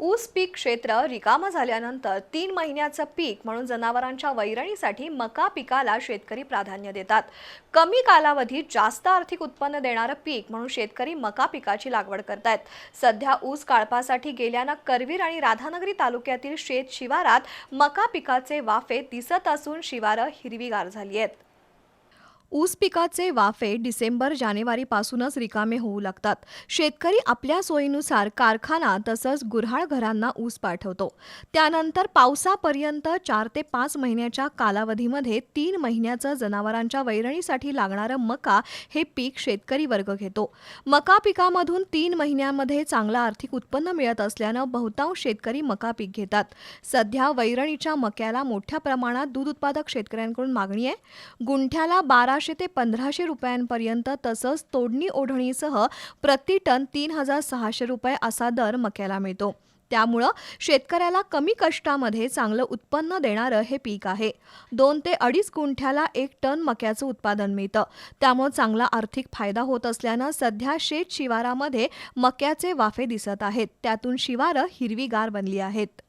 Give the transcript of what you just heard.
ऊस पीक क्षेत्र रिकामं झाल्यानंतर तीन महिन्याचं पीक म्हणून जनावरांच्या वैरणीसाठी मका पिकाला शेतकरी प्राधान्य देतात. कमी कालावधीत जास्त आर्थिक उत्पन्न देणारं पीक म्हणून शेतकरी मका पिकाची लागवड करतायत. सध्या ऊस काळपासाठी गेल्यानं करवीर आणि राधानगरी तालुक्यातील शेत शिवारात मका पिकाचे वाफे दिसत असून शिवारं हिरवीगार झाली आहेत. ऊस पिकाचे वाफे डिसेंबर जानेवारीपासूनच रिकामे होऊ लागतात. शेतकरी आपल्या सोयीनुसार कारखाना तसंच गुऱ्हाळ घरांना ऊस पाठवतो. त्यानंतर पावसापर्यंत चार ते पाच महिन्याच्या कालावधीमध्ये तीन महिन्याचं जनावरांच्या वैरणीसाठी लागणारं मका हे पीक शेतकरी वर्ग घेतो. मका पिकामधून तीन महिन्यामध्ये चांगलं आर्थिक उत्पन्न मिळत असल्यानं बहुतांश शेतकरी मका पीक घेतात. सध्या वैरणीच्या मक्याला मोठ्या प्रमाणात दूध उत्पादक शेतकऱ्यांकडून मागणी आहे. गुंठ्याला बारा बाराशे ते पंधराशे रुपयांपर्यंत तसंच तोडणी ओढणीसह प्रति टन तीन हजार सहाशे रुपये असा दर मक्याला मिळतो. त्यामुळं शेतकऱ्याला कमी कष्टामध्ये चांगलं उत्पन्न देणारं हे पीक आहे. दोन ते अडीच गुंठ्याला एक टन मक्याचं उत्पादन मिळतं. त्यामुळं चांगला आर्थिक फायदा होत असल्यानं सध्या शेत शिवारामध्ये मक्याचे वाफे दिसत आहेत. त्यातून शिवारं हिरवीगार बनली आहेत.